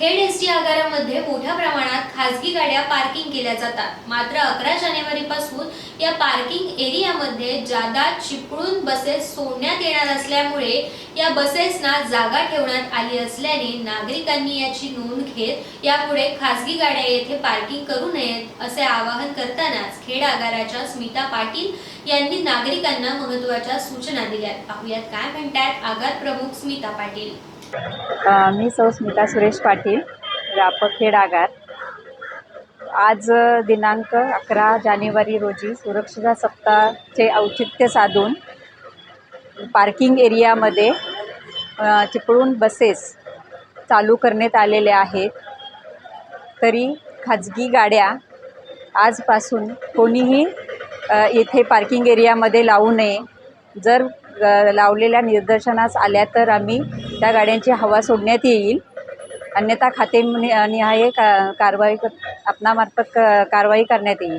Khed S T आगारामध्ये मोठ्या प्रमाणात खासगी गाड्या पार्किंग केल्या जातात. मात्र अकरा जानेवारी पासून या पार्किंग एरियामध्ये जादा चिपळून बसेस सोडण्यात येणार असल्यामुळे या बसेसना जागा ठेवण्यात आली असल्याने नागरिकांनी याची नोंद घेत यापुढे खासगी गाड्या येथे पार्किंग करू नयेत असे आवाहन करतानाच खेड आगाराच्या स्मिता पाटील यांनी नागरिकांना महत्त्वाच्या सूचना दिल्यात. पाहुयात काय म्हणतात आगार प्रमुख स्मिता पाटील. मी सौ स्मिता सुरेश पाटील व्यापक आगार आज दिनांक अकरा जानेवारी रोजी सुरक्षिता सप्ताहाचे औचित्य साधून पार्किंग एरियामध्ये चिपळूण बसेस चालू करण्यात आलेल्या आहेत. तरी खाजगी गाड्या आजपासून कोणीही येथे पार्किंग एरियामध्ये लावू नये. जर लावलेल्या निदर्शनास आल्या तर आम्ही त्या गाड्यांची हवा सोडण्यात येईल. अन्यथा खाते नि- निहाय का कारवाई आपणामार्फत क- कारवाई करण्यात येईल.